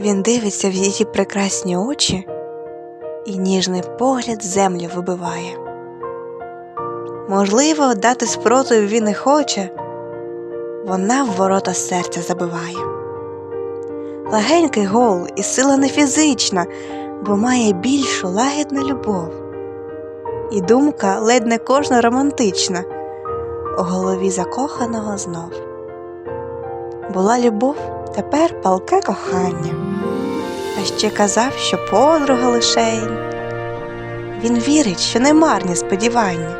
Він дивиться в її прекрасні очі, і ніжний погляд землю вибиває. Можливо, дати спротив він і хоче, вона в ворота серця забиває. Легенький гол і сила не фізична, бо має більшу лагідну любов. І думка ледь не кожна романтична, у голові закоханого знов. Була любов, тепер палке кохання, а ще казав, що подруга лишень. Він вірить, що не марні сподівання,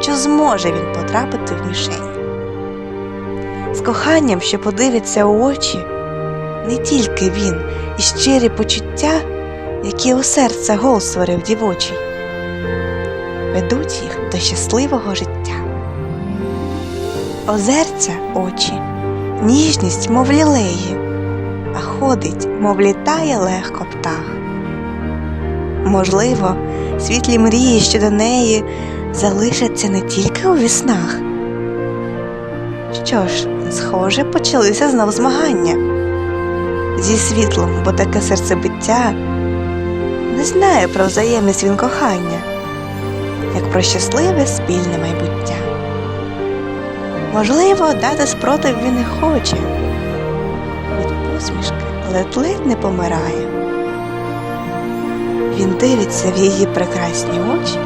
що зможе він потрапити в мішень. З коханням, що подивиться у очі, не тільки він, і щирі почуття, які у серце гол створив дівочий, ведуть їх до щасливого життя. Озерця очі, ніжність, мов лілеї, а ходить, мов літає легко птах. Можливо, світлі мрії щодо неї залишаться не тільки у віснах. Що ж, схоже, почалися знов змагання зі світлом, бо таке серцебиття не знає про взаємність він кохання, як про щасливе спільне майбуття. Можливо, дати спротив він і хоче, від посмішки ледь-ледь не помирає. Він дивиться в її прекрасні очі